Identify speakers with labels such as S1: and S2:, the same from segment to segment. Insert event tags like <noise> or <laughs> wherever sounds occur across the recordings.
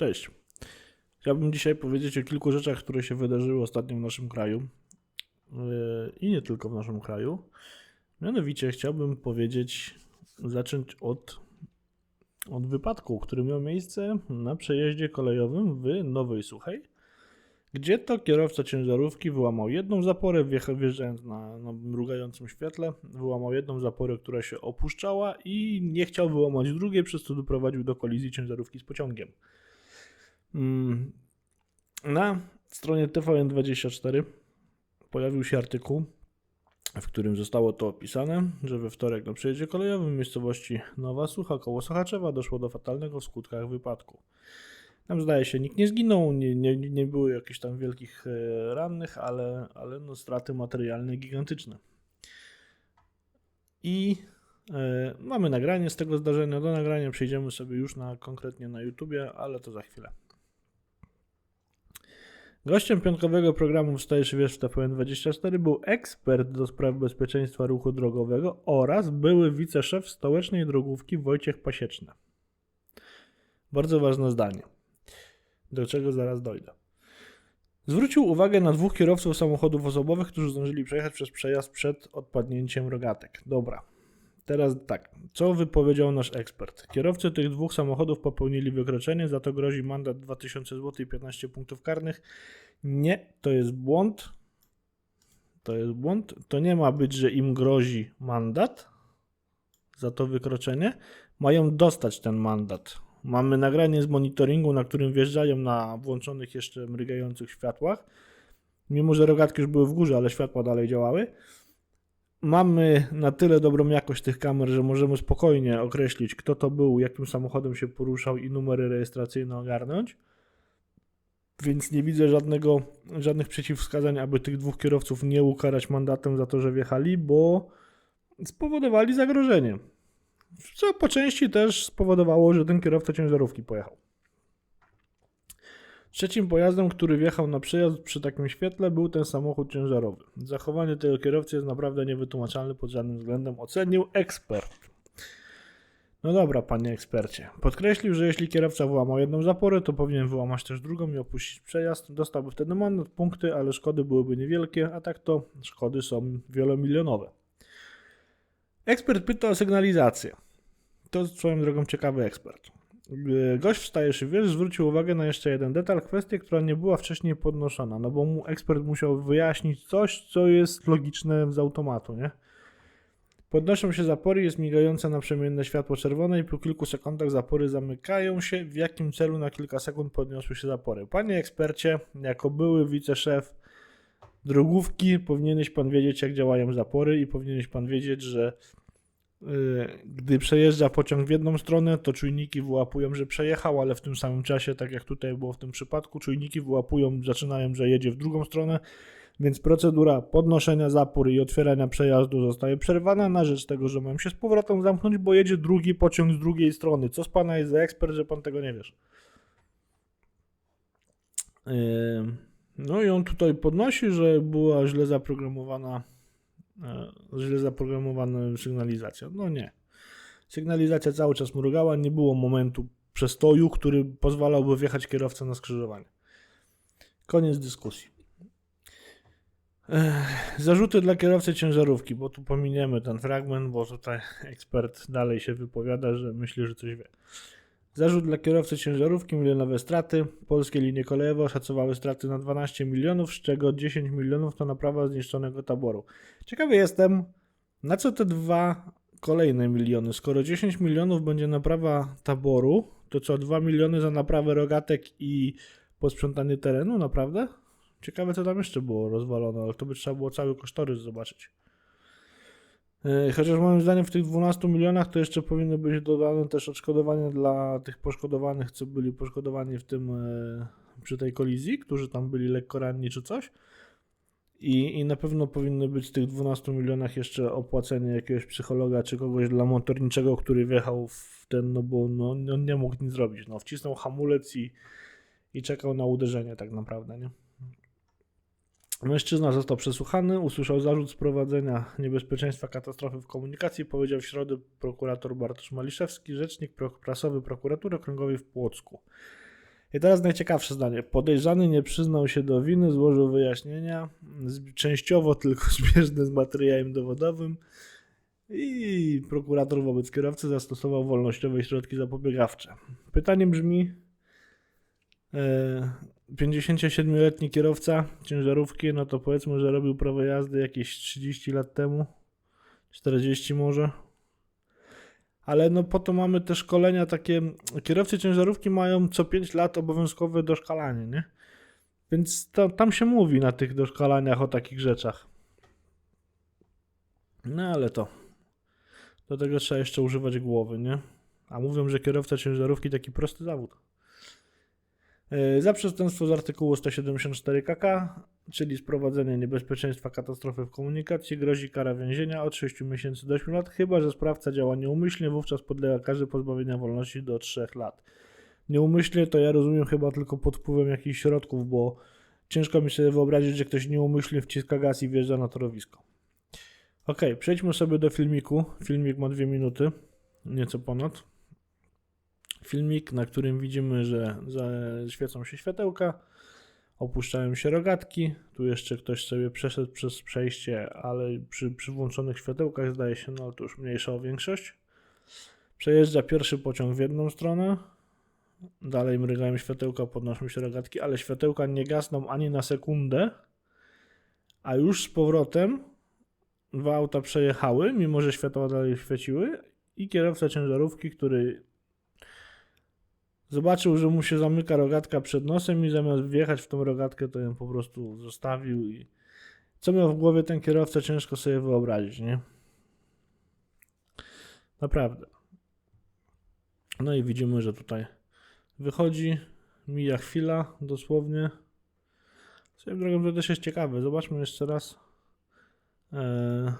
S1: Cześć. Chciałbym dzisiaj powiedzieć o kilku rzeczach, które się wydarzyły ostatnio w naszym kraju yy, i nie tylko w naszym kraju. Mianowicie chciałbym powiedzieć, zacząć od, od wypadku, który miał miejsce na przejeździe kolejowym w Nowej Suchej, gdzie to kierowca ciężarówki wyłamał jedną zaporę, wjeżdżając na, na mrugającym świetle, wyłamał jedną zaporę, która się opuszczała i nie chciał wyłamać drugiej, przez co doprowadził do kolizji ciężarówki z pociągiem. Mm, Na stronie TVN24 pojawił się artykuł, w którym zostało to opisane, że we wtorek na przejeździe kolejowym w miejscowości Nowa Sucha koło Sochaczewa doszło do fatalnego w skutkach wypadku. Tam zdaje się nikt nie zginął, nie, nie, nie było jakichś tam wielkich e, rannych, ale, ale no straty materialne gigantyczne. I e, mamy nagranie z tego zdarzenia. Do nagrania przejdziemy sobie już na konkretnie na YouTubie, ale to za chwilę. Gościem piątkowego programu Wstajesz i Wiesz w TVN24 był ekspert do spraw bezpieczeństwa ruchu drogowego oraz były wiceszef stołecznej drogówki Wojciech Pasieczny. Bardzo ważne zdanie, do czego zaraz dojdę. Zwrócił uwagę na dwóch kierowców samochodów osobowych, którzy zdążyli przejechać przez przejazd przed odpadnięciem rogatek. Dobra, Teraz tak, co wypowiedział nasz ekspert? Kierowcy tych dwóch samochodów popełnili wykroczenie, za to grozi mandat 2000 zł i 15 punktów karnych. Nie, to jest błąd. To jest błąd. To nie ma być, że im grozi mandat za to wykroczenie. Mają dostać ten mandat. Mamy nagranie z monitoringu, na którym wjeżdżają na włączonych jeszcze mrygających światłach. Mimo, że rogatki już były w górze, ale światła dalej działały mamy na tyle dobrą jakość tych kamer, że możemy spokojnie określić, kto to był, jakim samochodem się poruszał i numery rejestracyjne ogarnąć. Więc nie widzę żadnego, żadnych przeciwwskazań, aby tych dwóch kierowców nie ukarać mandatem za to, że wjechali, bo spowodowali zagrożenie. Co po części też spowodowało, że ten kierowca ciężarówki pojechał. Trzecim pojazdem, który wjechał na przejazd przy takim świetle, był ten samochód ciężarowy. Zachowanie tego kierowcy jest naprawdę niewytłumaczalne pod żadnym względem, ocenił ekspert. No dobra, panie ekspercie. Podkreślił, że jeśli kierowca wyłamał jedną zaporę, to powinien wyłamać też drugą i opuścić przejazd. Dostałby wtedy mandat, punkty, ale szkody byłyby niewielkie, a tak to szkody są wielomilionowe. Ekspert pyta o sygnalizację. To swoją drogą ciekawy ekspert. Gość wstajesz i wiesz, zwrócił uwagę na jeszcze jeden detal, kwestię, która nie była wcześniej podnoszona, no bo mu ekspert musiał wyjaśnić coś, co jest logiczne z automatu, nie? Podnoszą się zapory, jest migające naprzemienne światło czerwone i po kilku sekundach zapory zamykają się. W jakim celu na kilka sekund podniosły się zapory? Panie ekspercie, jako były wiceszef drogówki, powinieneś pan wiedzieć, jak działają zapory i powinieneś pan wiedzieć, że gdy przejeżdża pociąg w jedną stronę, to czujniki wyłapują, że przejechał, ale w tym samym czasie, tak jak tutaj było w tym przypadku, czujniki wyłapują, zaczynają, że jedzie w drugą stronę, więc procedura podnoszenia zapór i otwierania przejazdu zostaje przerwana na rzecz tego, że mam się z powrotem zamknąć, bo jedzie drugi pociąg z drugiej strony. Co z pana jest za ekspert, że pan tego nie wiesz? No i on tutaj podnosi, że była źle zaprogramowana źle zaprogramowana sygnalizacja. No nie. Sygnalizacja cały czas mrugała, nie było momentu przestoju, który pozwalałby wjechać kierowcę na skrzyżowanie. Koniec dyskusji. Zarzuty dla kierowcy ciężarówki, bo tu pominiemy ten fragment, bo tutaj ekspert dalej się wypowiada, że myśli, że coś wie. Zarzut dla kierowcy ciężarówki, milionowe straty. Polskie linie kolejowe oszacowały straty na 12 milionów, z czego 10 milionów to naprawa zniszczonego taboru. Ciekawy jestem, na co te dwa kolejne miliony? Skoro 10 milionów będzie naprawa taboru, to co 2 miliony za naprawę rogatek i posprzątanie terenu, naprawdę? Ciekawe, co tam jeszcze było rozwalone, ale to by trzeba było cały kosztorys zobaczyć. E, chociaż moim zdaniem w tych 12 milionach to jeszcze powinny być dodane też odszkodowania dla tych poszkodowanych, co byli poszkodowani w tym e, przy tej kolizji, którzy tam byli lekko ranni czy coś. I, I na pewno powinny być w tych 12 milionach jeszcze opłacenie jakiegoś psychologa czy kogoś dla motorniczego, który wjechał w ten, no bo no, on nie mógł nic zrobić. No, wcisnął hamulec i, i czekał na uderzenie tak naprawdę, nie? Mężczyzna został przesłuchany, usłyszał zarzut sprowadzenia niebezpieczeństwa katastrofy w komunikacji, powiedział w środę prokurator Bartosz Maliszewski, rzecznik prasowy prokuratury okręgowej w Płocku. I teraz najciekawsze zdanie. Podejrzany nie przyznał się do winy, złożył wyjaśnienia, częściowo tylko <laughs> zbieżne z materiałem dowodowym i prokurator wobec kierowcy zastosował wolnościowe środki zapobiegawcze. Pytanie brzmi, e, 57-letni kierowca ciężarówki, no to powiedzmy, że robił prawo jazdy jakieś 30 lat temu, 40 może. Ale no po to mamy te szkolenia takie, kierowcy ciężarówki mają co 5 lat obowiązkowe doszkalanie, nie? Więc to, tam się mówi na tych doszkalaniach o takich rzeczach. No ale to, do tego trzeba jeszcze używać głowy, nie? A mówią, że kierowca ciężarówki taki prosty zawód. Yy, Za przestępstwo z artykułu 174 KK, czyli sprowadzenie niebezpieczeństwa katastrofy w komunikacji, grozi kara więzienia od 6 miesięcy do 8 lat, chyba że sprawca działa nieumyślnie, wówczas podlega karze pozbawienia wolności do 3 lat. Nieumyślnie to ja rozumiem chyba tylko pod wpływem jakichś środków, bo ciężko mi sobie wyobrazić, że ktoś nieumyślnie wciska gaz i wjeżdża na torowisko. Ok, przejdźmy sobie do filmiku. Filmik ma dwie minuty, nieco ponad. Filmik, na którym widzimy, że świecą się światełka, opuszczają się rogatki. Tu jeszcze ktoś sobie przeszedł przez przejście, ale przy, przy włączonych światełkach zdaje się, no to już mniejsza o większość. Przejeżdża pierwszy pociąg w jedną stronę. Dalej mrygają światełka, podnoszą się rogatki, ale światełka nie gasną ani na sekundę, a już z powrotem dwa auta przejechały, mimo że światła dalej świeciły i kierowca ciężarówki, który zobaczył, że mu się zamyka rogatka przed nosem i zamiast wjechać w tą rogatkę, to ją po prostu zostawił i co miał w głowie ten kierowca, ciężko sobie wyobrazić, nie? Naprawdę. No i widzimy, że tutaj wychodzi, mija chwila dosłownie. Swoją drogą to też jest ciekawe. Zobaczmy jeszcze raz. Eee,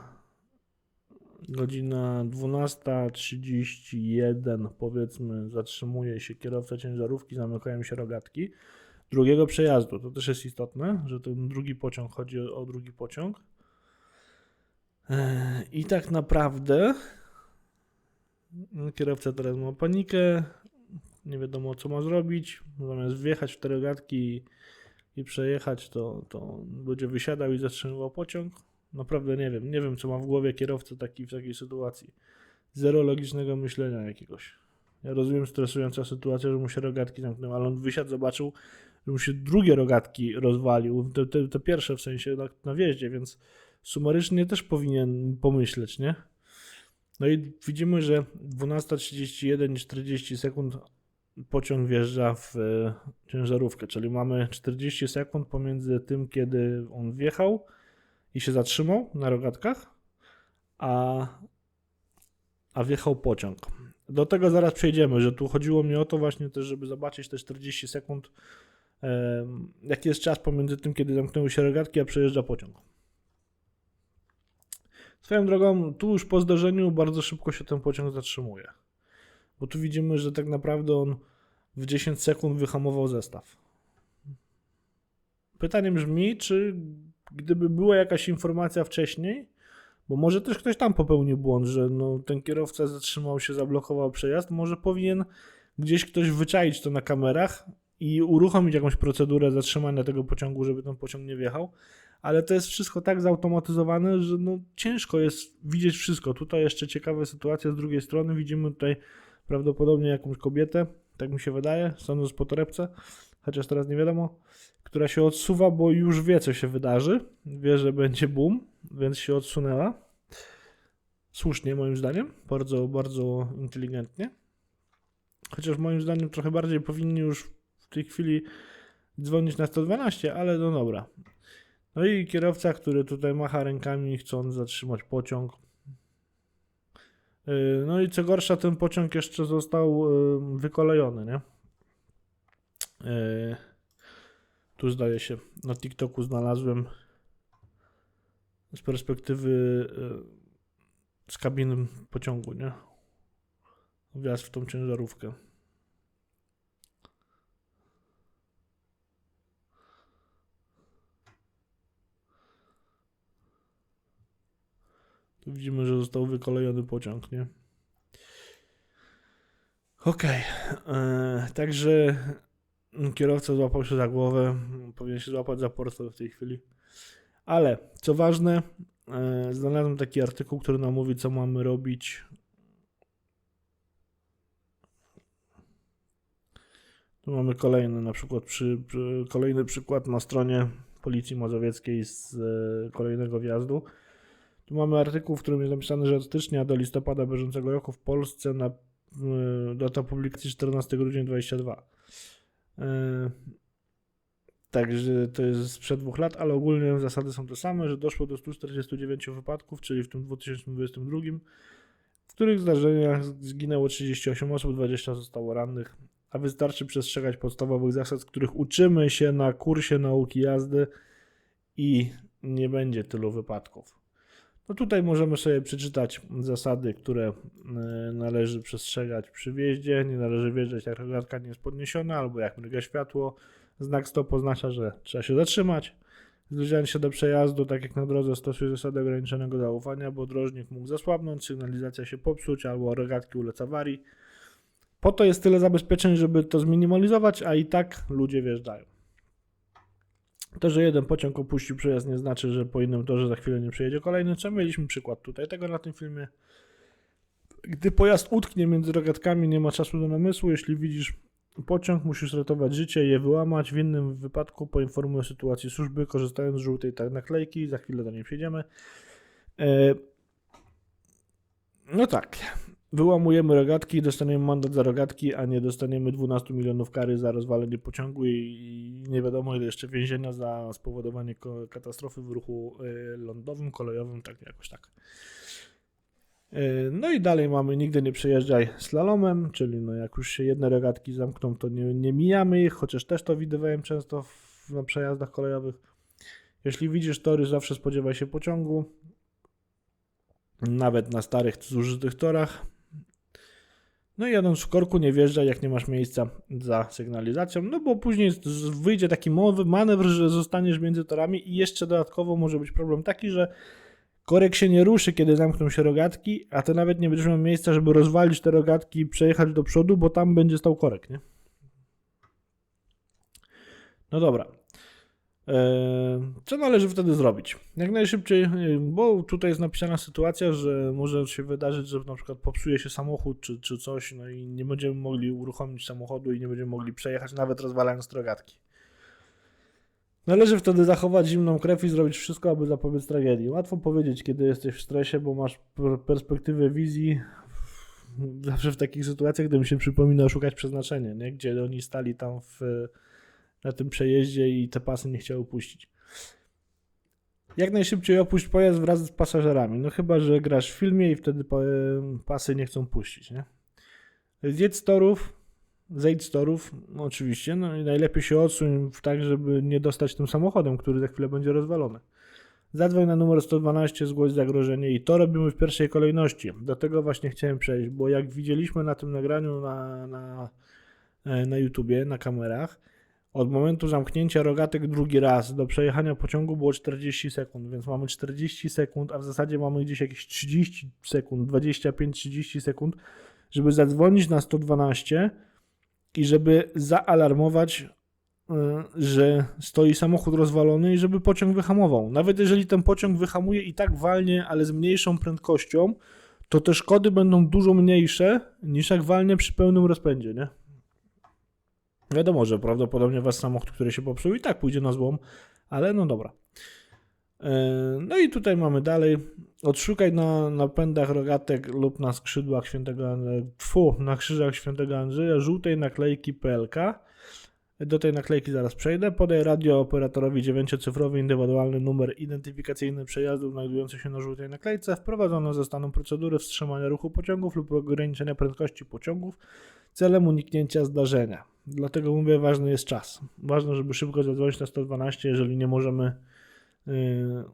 S1: godzina 12.31 powiedzmy zatrzymuje się kierowca ciężarówki, zamykają się rogatki drugiego przejazdu. To też jest istotne, że ten drugi pociąg chodzi o, o drugi pociąg. Eee, I tak naprawdę kierowca teraz ma panikę, nie wiadomo co ma zrobić. Zamiast wjechać w te rogatki i przejechać, to, to będzie wysiadał i zatrzymywał pociąg. Naprawdę nie wiem. Nie wiem, co ma w głowie kierowca taki, w takiej sytuacji. Zero logicznego myślenia jakiegoś. Ja rozumiem stresująca sytuacja, że mu się rogatki zamknęły, ale on wysiadł, zobaczył, że mu się drugie rogatki rozwalił. Te, te, te pierwsze w sensie na, na wjeździe, więc sumarycznie też powinien pomyśleć, nie? No i widzimy, że 12.31 i 40 sekund pociąg wjeżdża w e, ciężarówkę, czyli mamy 40 sekund pomiędzy tym, kiedy on wjechał i się zatrzymał na rogatkach, a, a wjechał pociąg. Do tego zaraz przejdziemy, że tu chodziło mi o to właśnie też, żeby zobaczyć te 40 sekund, jaki jest czas pomiędzy tym, kiedy zamknęły się rogatki, a przejeżdża pociąg. Swoją drogą, tu już po zdarzeniu bardzo szybko się ten pociąg zatrzymuje. Bo tu widzimy, że tak naprawdę on w 10 sekund wyhamował zestaw. Pytanie brzmi, czy gdyby była jakaś informacja wcześniej, bo może też ktoś tam popełnił błąd, że no, ten kierowca zatrzymał się, zablokował przejazd, może powinien gdzieś ktoś wyczaić to na kamerach i uruchomić jakąś procedurę zatrzymania tego pociągu, żeby ten pociąg nie wjechał. Ale to jest wszystko tak zautomatyzowane, że no, ciężko jest widzieć wszystko. Tutaj jeszcze ciekawa sytuacja z drugiej strony. Widzimy tutaj prawdopodobnie jakąś kobietę, tak mi się wydaje, sądząc po torebce, chociaż teraz nie wiadomo, która się odsuwa, bo już wie, co się wydarzy. Wie, że będzie boom, więc się odsunęła. Słusznie, moim zdaniem. Bardzo, bardzo inteligentnie. Chociaż moim zdaniem trochę bardziej powinni już w tej chwili dzwonić na 112, ale no dobra. No i kierowca, który tutaj macha rękami, chcąc zatrzymać pociąg. Yy, No i co gorsza, ten pociąg jeszcze został yy, wykolejony, nie? Tu zdaje się, na TikToku znalazłem z perspektywy yy, z kabiny pociągu, nie? Wjazd w tą ciężarówkę. Tu widzimy, że został wykolejony pociąg, nie? Okej. e, Także Kierowca złapał się za głowę, powinien się złapać za portfel w tej chwili. Ale co ważne, e, znalazłem taki artykuł, który nam mówi, co mamy robić. Tu mamy kolejny, na przykład przy, przy, kolejny przykład na stronie Policji Mazowieckiej z e, kolejnego wjazdu. Tu mamy artykuł, w którym jest napisane, że od stycznia do listopada bieżącego roku w Polsce na e, data publikacji 14 grudnia 22. E, Także to jest sprzed dwóch lat, ale ogólnie zasady są te same, że doszło do 149 wypadków, czyli w tym 2022, w których zdarzeniach zginęło 38 osób, 20 zostało rannych, a wystarczy przestrzegać podstawowych zasad, których uczymy się na kursie nauki jazdy i nie będzie tylu wypadków. No tutaj możemy sobie przeczytać zasady, które e, należy przestrzegać przy wjeździe. Nie należy wjeżdżać jak rogatka nie jest podniesiona albo jak mryga światło. Znak stop oznacza, że trzeba się zatrzymać. Zbliżając się do przejazdu, tak jak na drodze, stosuje zasady ograniczonego zaufania, bo drożnik mógł zasłabnąć, sygnalizacja się popsuć albo rogatki ulec awarii. Po to jest tyle zabezpieczeń, żeby to zminimalizować, a i tak ludzie wjeżdżają. To, że jeden pociąg opuścił przejazd nie znaczy, że po innym torze za chwilę nie przejedzie kolejny. Czy mieliśmy przykład tutaj tego na tym filmie. Gdy pojazd utknie między rogatkami, nie ma czasu do namysłu. Jeśli widzisz pociąg, musisz ratować życie, je wyłamać. W innym wypadku poinformuj o sytuacji służby, korzystając z żółtej tak naklejki. Za chwilę do niej przejdziemy. E, no tak, wyłamujemy rogatki i dostaniemy mandat za rogatki, a nie dostaniemy 12 milionów kary za rozwalenie pociągu i, nie wiadomo ile jeszcze więzienia za spowodowanie katastrofy w ruchu y, lądowym, kolejowym, tak jakoś tak. Y, no i dalej mamy nigdy nie przejeżdżaj slalomem, czyli no jak już się jedne rogatki zamkną, to nie, nie mijamy ich, chociaż też to widywałem często w, na przejazdach kolejowych. Jeśli widzisz tory, zawsze spodziewaj się pociągu. Nawet na starych, zużytych torach. No i jadąc w korku nie wjeżdżaj, jak nie masz miejsca za sygnalizacją, no bo później wyjdzie taki manewr, że zostaniesz między torami i jeszcze dodatkowo może być problem taki, że korek się nie ruszy, kiedy zamkną się rogatki, a ty nawet nie będziesz miał miejsca, żeby rozwalić te rogatki i przejechać do przodu, bo tam będzie stał korek, nie? No dobra. E, co należy wtedy zrobić? Jak najszybciej, e, bo tutaj jest napisana sytuacja, że może się wydarzyć, że na przykład popsuje się samochód czy, czy coś, no i nie będziemy mogli uruchomić samochodu i nie będziemy mogli przejechać, nawet rozwalając drogatki. Należy wtedy zachować zimną krew i zrobić wszystko, aby zapobiec tragedii. Łatwo powiedzieć, kiedy jesteś w stresie, bo masz perspektywę wizji. Zawsze w takich sytuacjach, gdy mi się przypomina szukać przeznaczenia, nie? gdzie oni stali tam w na tym przejeździe i te pasy nie chciał opuścić. Jak najszybciej opuść pojazd wraz z pasażerami. No chyba, że grasz w filmie i wtedy pasy nie chcą puścić, nie? Zjedz z torów, zejdź z torów, no oczywiście, no i najlepiej się odsuń tak, żeby nie dostać tym samochodem, który za chwilę będzie rozwalony. Zadzwoń na numer 112, zgłoś zagrożenie i to robimy w pierwszej kolejności. Do tego właśnie chciałem przejść, bo jak widzieliśmy na tym nagraniu na, na, e, na YouTubie, na kamerach, od momentu zamknięcia rogatek drugi raz do przejechania pociągu było 40 sekund, więc mamy 40 sekund, a w zasadzie mamy gdzieś jakieś 30 sekund, 25-30 sekund, żeby zadzwonić na 112 i żeby zaalarmować, y, że stoi samochód rozwalony i żeby pociąg wyhamował. Nawet jeżeli ten pociąg wyhamuje i tak walnie, ale z mniejszą prędkością, to te szkody będą dużo mniejsze niż jak walnie przy pełnym rozpędzie, nie? Wiadomo, że prawdopodobnie wasz samochód, który się popsuł i tak pójdzie na złom, ale no dobra. E, no i tutaj mamy dalej. Odszukaj na napędach rogatek lub na skrzydłach świętego Andrzeja, tfu, na krzyżach świętego Andrzeja żółtej naklejki PLK. Do tej naklejki zaraz przejdę. Podaj radiooperatorowi dziewięciocyfrowy indywidualny numer identyfikacyjny przejazdu znajdujący się na żółtej naklejce. Wprowadzono zostaną procedury wstrzymania ruchu pociągów lub ograniczenia prędkości pociągów celem uniknięcia zdarzenia. Dlatego mówię, ważny jest czas. Ważne, żeby szybko zadzwonić na 112, jeżeli nie możemy yy,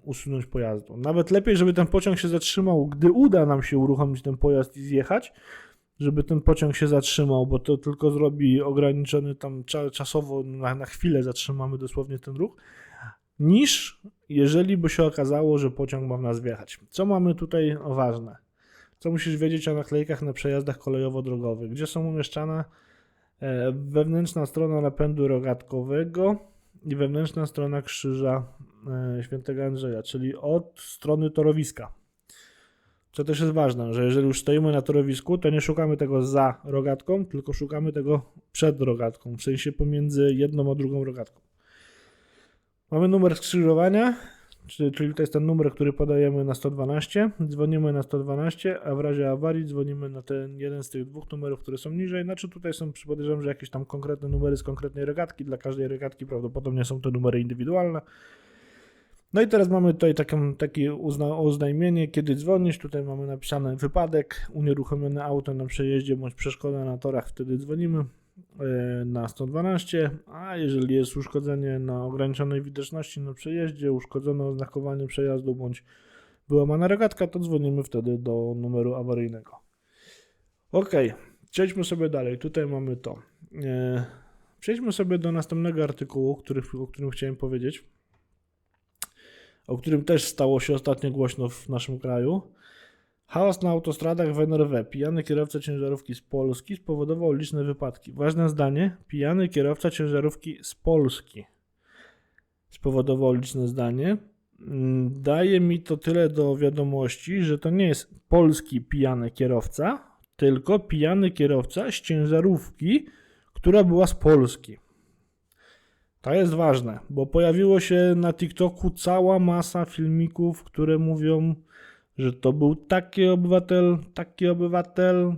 S1: usunąć pojazdu. Nawet lepiej, żeby ten pociąg się zatrzymał, gdy uda nam się uruchomić ten pojazd i zjechać, żeby ten pociąg się zatrzymał, bo to tylko zrobi ograniczony tam czasowo, na, na chwilę zatrzymamy dosłownie ten ruch, niż jeżeli by się okazało, że pociąg ma w nas wjechać. Co mamy tutaj ważne? Co musisz wiedzieć o naklejkach na przejazdach kolejowo-drogowych? Gdzie są umieszczane? E, Wewnętrzna strona napędu rogatkowego i wewnętrzna strona krzyża e, świętego Andrzeja, czyli od strony torowiska. Co też jest ważne, że jeżeli już stoimy na torowisku, to nie szukamy tego za rogatką, tylko szukamy tego przed rogatką, w sensie pomiędzy jedną a drugą rogatką. Mamy numer skrzyżowania, czyli, to jest ten numer, który podajemy na 112. Dzwonimy na 112, a w razie awarii dzwonimy na ten jeden z tych dwóch numerów, które są niżej. Znaczy tutaj są, podejrzewam, że jakieś tam konkretne numery z konkretnej regatki. Dla każdej regatki prawdopodobnie są to numery indywidualne. No i teraz mamy tutaj taką, takie uzna, oznajmienie, kiedy dzwonisz. Tutaj mamy napisane wypadek, unieruchomione auto na przejeździe bądź przeszkoda na torach, wtedy dzwonimy e, na 112, a jeżeli jest uszkodzenie na ograniczonej widoczności na przejeździe, uszkodzone oznakowanie przejazdu bądź wyłamana regatka, to dzwonimy wtedy do numeru awaryjnego. Ok, przejdźmy sobie dalej. Tutaj mamy to. E, Przejdźmy sobie do następnego artykułu, który, o którym chciałem powiedzieć o którym też stało się ostatnio głośno w naszym kraju. Chaos na autostradach w NRW. Pijany kierowca ciężarówki z Polski spowodował liczne wypadki. Ważne zdanie. Pijany kierowca ciężarówki z Polski spowodował liczne zdanie. Mm, Daje mi to tyle do wiadomości, że to nie jest polski pijany kierowca, tylko pijany kierowca z ciężarówki, która była z Polski. To jest ważne, bo pojawiło się na TikToku cała masa filmików, które mówią, że to był taki obywatel, taki obywatel,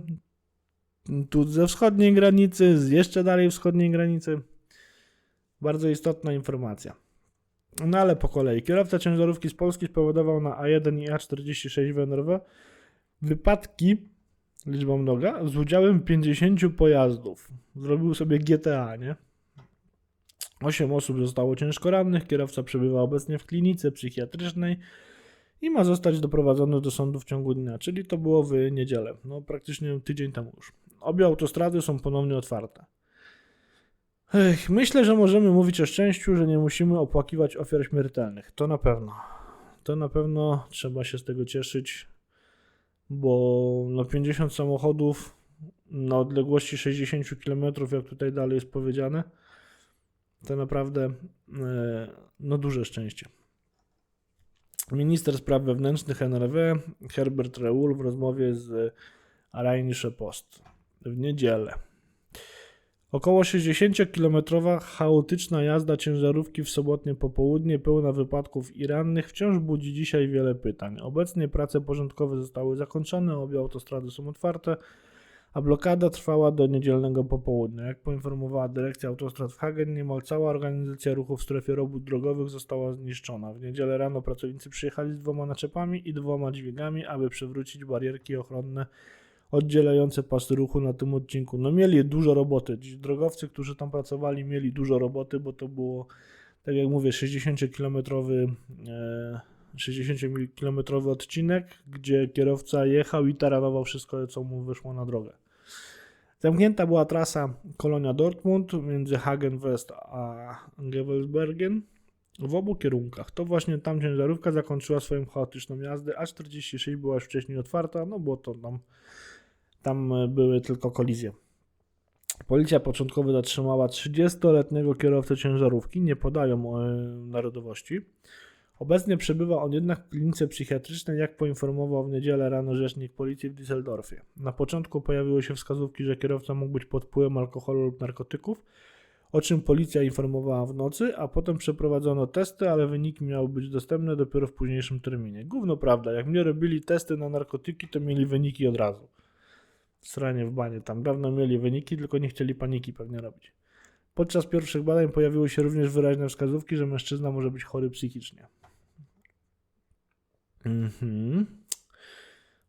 S1: tu ze wschodniej granicy, z jeszcze dalej wschodniej granicy. Bardzo istotna informacja. No ale po kolei. Kierowca ciężarówki z Polski spowodował na A1 i A46 w wypadki, liczba mnoga, z udziałem 50 pojazdów. Zrobił sobie GTA, nie? 8 osób zostało ciężko rannych. Kierowca przebywa obecnie w klinice psychiatrycznej i ma zostać doprowadzony do sądu w ciągu dnia, czyli to było w niedzielę, no praktycznie tydzień temu już. Obie autostrady są ponownie otwarte. Ech, myślę, że możemy mówić o szczęściu, że nie musimy opłakiwać ofiar śmiertelnych. To na pewno. To na pewno trzeba się z tego cieszyć, bo no 50 samochodów na odległości 60 km, jak tutaj dalej jest powiedziane, to naprawdę e, no duże szczęście. Minister spraw wewnętrznych NRW Herbert Reul w rozmowie z Rheinische Post w niedzielę. Około 60-kilometrowa chaotyczna jazda ciężarówki w sobotnie popołudnie pełna wypadków i rannych wciąż budzi dzisiaj wiele pytań. Obecnie prace porządkowe zostały zakończone, obie autostrady są otwarte, a blokada trwała do niedzielnego popołudnia. Jak poinformowała dyrekcja autostrad w Hagen, niemal cała organizacja ruchu w strefie robót drogowych została zniszczona. W niedzielę rano pracownicy przyjechali z dwoma naczepami i dwoma dźwigami, aby przewrócić barierki ochronne oddzielające pasy ruchu na tym odcinku. No mieli dużo roboty. Drogowcy, którzy tam pracowali, mieli dużo roboty, bo to było, tak jak mówię, 60-kilometrowy e, 60-kilometrowy odcinek, gdzie kierowca jechał i taranował wszystko, co mu wyszło na drogę. Zamknięta była trasa Kolonia Dortmund między Hagen West a Gevelsbergen w obu kierunkach. To właśnie tam ciężarówka zakończyła swoją chaotyczną jazdę, a 46 była już wcześniej otwarta, no bo to tam, tam były tylko kolizje. Policja początkowo zatrzymała 30-letniego kierowcę ciężarówki, nie podają e, narodowości. Obecnie przebywa on jednak w klinice psychiatrycznej, jak poinformował w niedzielę rano rzecznik policji w Düsseldorfie. Na początku pojawiły się wskazówki, że kierowca mógł być pod wpływem alkoholu lub narkotyków, o czym policja informowała w nocy, a potem przeprowadzono testy, ale wyniki miały być dostępne dopiero w późniejszym terminie. Gówno prawda, jak mnie robili testy na narkotyki, to mieli wyniki od razu. Sranie w banie, tam dawno mieli wyniki, tylko nie chcieli paniki pewnie robić. Podczas pierwszych badań pojawiły się również wyraźne wskazówki, że mężczyzna może być chory psychicznie. Mhm.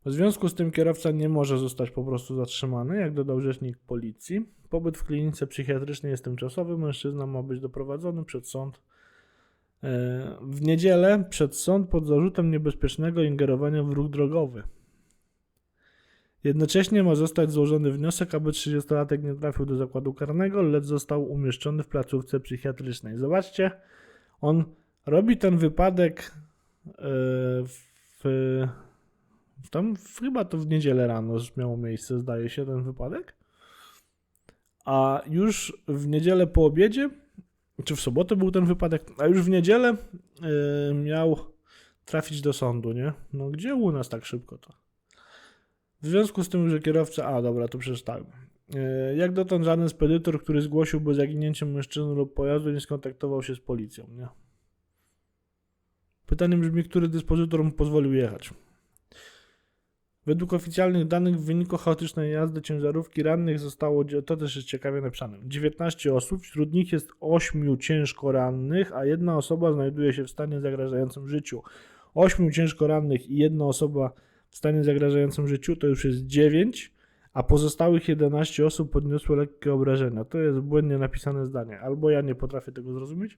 S1: W związku z tym kierowca nie może zostać po prostu zatrzymany, jak dodał rzecznik policji. Pobyt w klinice psychiatrycznej jest tymczasowy. Mężczyzna ma być doprowadzony przed sąd e, w niedzielę przed sąd pod zarzutem niebezpiecznego ingerowania w ruch drogowy. Jednocześnie ma zostać złożony wniosek, aby 30-latek nie trafił do zakładu karnego, lecz został umieszczony w placówce psychiatrycznej. Zobaczcie, on robi ten wypadek w, tam chyba to w niedzielę rano miało miejsce, zdaje się, ten wypadek. A już w niedzielę po obiedzie, czy w sobotę był ten wypadek, a już w niedzielę yy, miał trafić do sądu, nie? No gdzie u nas tak szybko to? W związku z tym, że kierowca. A, dobra, to przeczytałem. Yy, Jak dotąd żaden spedytor, który zgłosiłby zaginięcie mężczyzny lub pojazdu, nie skontaktował się z policją, nie? Pytanie brzmi, który dyspozytor mu pozwolił jechać. Według oficjalnych danych w wyniku chaotycznej jazdy ciężarówki rannych zostało, to też jest ciekawie napisane, 19 osób, wśród nich jest 8 ciężko rannych, a jedna osoba znajduje się w stanie zagrażającym życiu. 8 ciężko rannych i jedna osoba w stanie zagrażającym życiu to już jest 9, a pozostałych 11 osób podniosło lekkie obrażenia. To jest błędnie napisane zdanie. Albo ja nie potrafię tego zrozumieć.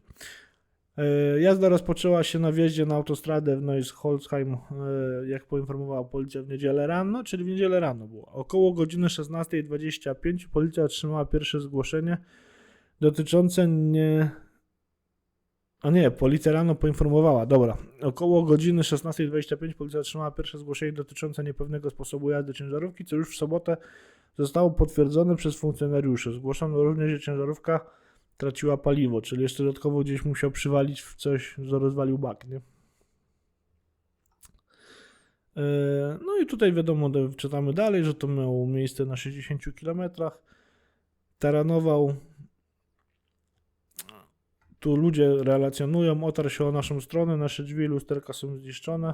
S1: E, Jazda rozpoczęła się na wjeździe na autostradę w Neuss-Holzheim, e, jak poinformowała policja w niedzielę rano, czyli w niedzielę rano było. Około godziny 16.25 policja otrzymała pierwsze zgłoszenie dotyczące nie... A nie, policja rano poinformowała, dobra. Około godziny 16.25 policja otrzymała pierwsze zgłoszenie dotyczące niepewnego sposobu jazdy ciężarówki, co już w sobotę zostało potwierdzone przez funkcjonariuszy. Zgłoszono również, że ciężarówka traciła paliwo, czyli jeszcze dodatkowo gdzieś musiał przywalić w coś, że rozwalił bak, nie? E, No i tutaj wiadomo, czytamy dalej, że to miało miejsce na 60 km. Taranował. Tu ludzie relacjonują, otarł się o naszą stronę, nasze drzwi, lusterka są zniszczone.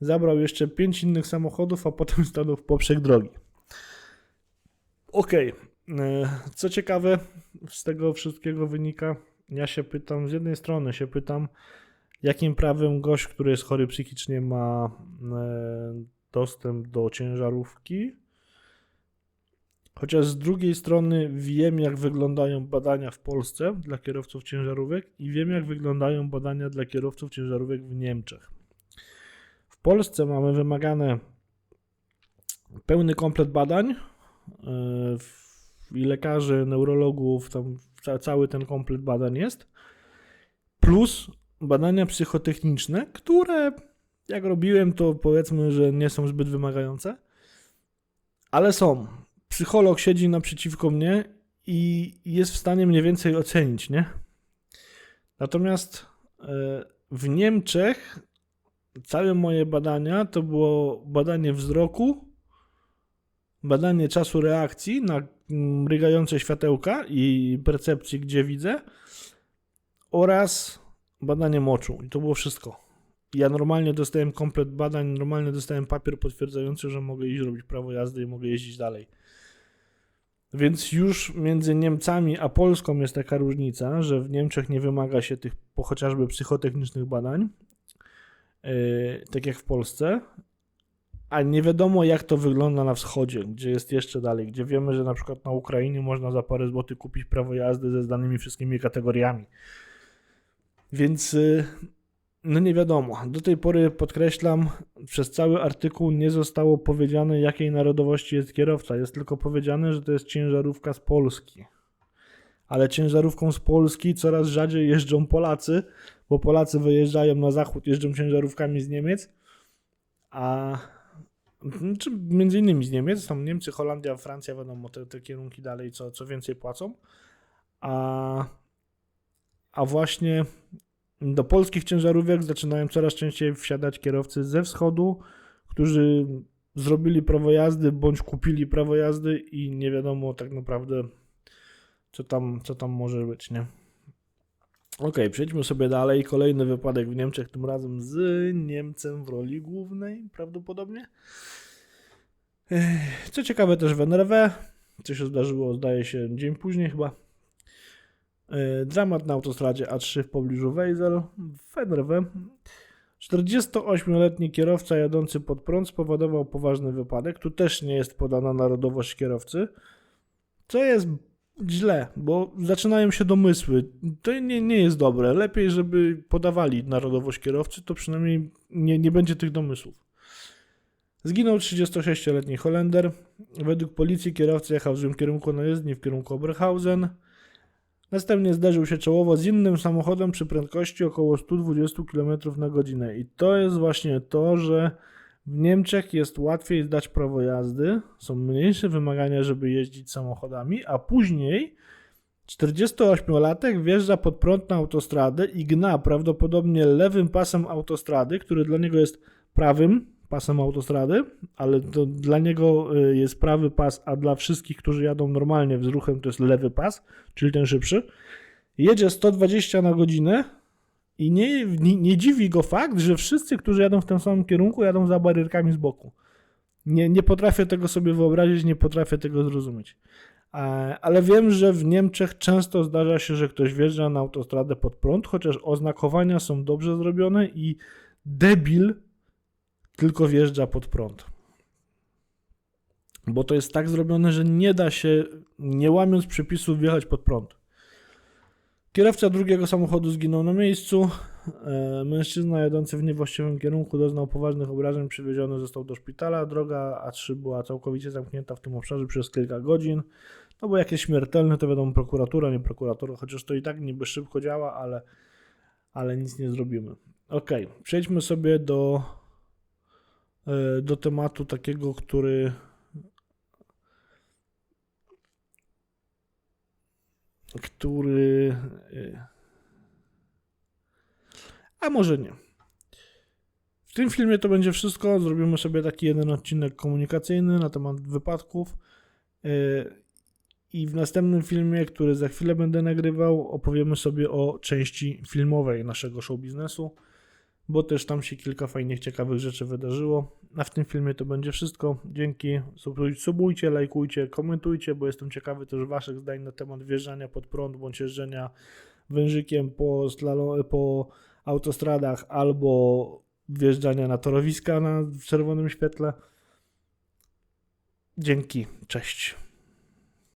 S1: Zabrał jeszcze pięć innych samochodów, a potem stanął w poprzek drogi. Okej. E, Co ciekawe, z tego wszystkiego wynika, ja się pytam, z jednej strony się pytam, jakim prawem gość, który jest chory psychicznie, ma e, dostęp do ciężarówki. Chociaż z drugiej strony wiem, jak wyglądają badania w Polsce dla kierowców ciężarówek i wiem, jak wyglądają badania dla kierowców ciężarówek w Niemczech. W Polsce mamy wymagane pełny komplet badań e, w- i lekarzy, neurologów, tam ca- cały ten komplet badań jest. Plus badania psychotechniczne, które jak robiłem, to powiedzmy, że nie są zbyt wymagające, ale są. Psycholog siedzi naprzeciwko mnie i jest w stanie mniej więcej ocenić, nie? Natomiast e, w Niemczech całe moje badania to było badanie wzroku, badanie czasu reakcji na mm, mrygające światełka i percepcji, gdzie widzę, oraz badanie moczu. I to było wszystko. Ja normalnie dostałem komplet badań, normalnie dostałem papier potwierdzający, że mogę iść robić prawo jazdy i mogę jeździć dalej. Więc już między Niemcami a Polską jest taka różnica, że w Niemczech nie wymaga się tych chociażby psychotechnicznych badań, yy, tak jak w Polsce, a nie wiadomo jak to wygląda na wschodzie, gdzie jest jeszcze dalej, gdzie wiemy, że na przykład na Ukrainie można za parę złotych kupić prawo jazdy ze zdanymi wszystkimi kategoriami. Więc y, no nie wiadomo. Do tej pory podkreślam, przez cały artykuł nie zostało powiedziane, jakiej narodowości jest kierowca. Jest tylko powiedziane, że to jest ciężarówka z Polski. Ale ciężarówką z Polski coraz rzadziej jeżdżą Polacy, bo Polacy wyjeżdżają na zachód, jeżdżą ciężarówkami z Niemiec, a czy między innymi z Niemiec, są Niemcy, Holandia, Francja, wiadomo, te, te kierunki dalej, co, co więcej płacą. A, a właśnie do polskich ciężarówek zaczynają coraz częściej wsiadać kierowcy ze wschodu, którzy zrobili prawo jazdy bądź kupili prawo jazdy i nie wiadomo tak naprawdę, co tam, co tam może być, nie? Okej, przejdźmy sobie dalej. Kolejny wypadek w Niemczech, tym razem z Niemcem w roli głównej, prawdopodobnie. Co ciekawe, też w NRW, co się zdarzyło, zdaje się, dzień później chyba. E, Dramat na autostradzie A3 w pobliżu Wejzel w NRW. 48-letni kierowca jadący pod prąd spowodował poważny wypadek. Tu też nie jest podana narodowość kierowcy, co jest źle, bo zaczynają się domysły. To nie, nie jest dobre. Lepiej, żeby podawali narodowość kierowcy, to przynajmniej nie, nie będzie tych domysłów. Zginął 36-letni Holender. Według policji kierowca jechał w złym kierunku na jezdni w kierunku Oberhausen. Następnie zderzył się czołowo z innym samochodem przy prędkości około 120 km na godzinę. I to jest właśnie to, że W Niemczech jest łatwiej zdać prawo jazdy, są mniejsze wymagania, żeby jeździć samochodami, a później 48-latek wjeżdża pod prąd na autostradę i gna prawdopodobnie lewym pasem autostrady, który dla niego jest prawym pasem autostrady, ale to dla niego y, jest prawy pas, a dla wszystkich, którzy jadą normalnie z ruchem, to jest lewy pas, czyli ten szybszy. Jedzie 120 na godzinę i nie, nie, nie dziwi go fakt, że wszyscy, którzy jadą w tym samym kierunku, jadą za barierkami z boku. Nie, nie potrafię tego sobie wyobrazić, nie potrafię tego zrozumieć. E, Ale wiem, że w Niemczech często zdarza się, że ktoś wjeżdża na autostradę pod prąd, chociaż oznakowania są dobrze zrobione i debil tylko wjeżdża pod prąd. Bo to jest tak zrobione, że nie da się, nie łamiąc przepisów, wjechać pod prąd. Kierowca drugiego samochodu zginął na miejscu. E, Mężczyzna jadący w niewłaściwym kierunku doznał poważnych obrażeń, przywieziony został do szpitala. Droga A3 była całkowicie zamknięta w tym obszarze przez kilka godzin. No bo jak jest śmiertelny, to wiadomo prokuratura, nie prokuratura, chociaż to i tak niby szybko działa, ale, ale nic nie zrobimy. Ok, przejdźmy sobie do, e, do tematu takiego, który który. e, A może nie. W tym filmie to będzie wszystko. Zrobimy sobie taki jeden odcinek komunikacyjny na temat wypadków. e, I w następnym filmie, który za chwilę będę nagrywał, opowiemy sobie o części filmowej naszego show biznesu, bo też tam się kilka fajnych, ciekawych rzeczy wydarzyło. A w tym filmie to będzie wszystko. Dzięki. Subujcie, lajkujcie, komentujcie, bo jestem ciekawy też Waszych zdań na temat wjeżdżania pod prąd bądź jeżdżenia wężykiem po, po autostradach albo wjeżdżania na torowiska na czerwonym świetle. Dzięki. Cześć.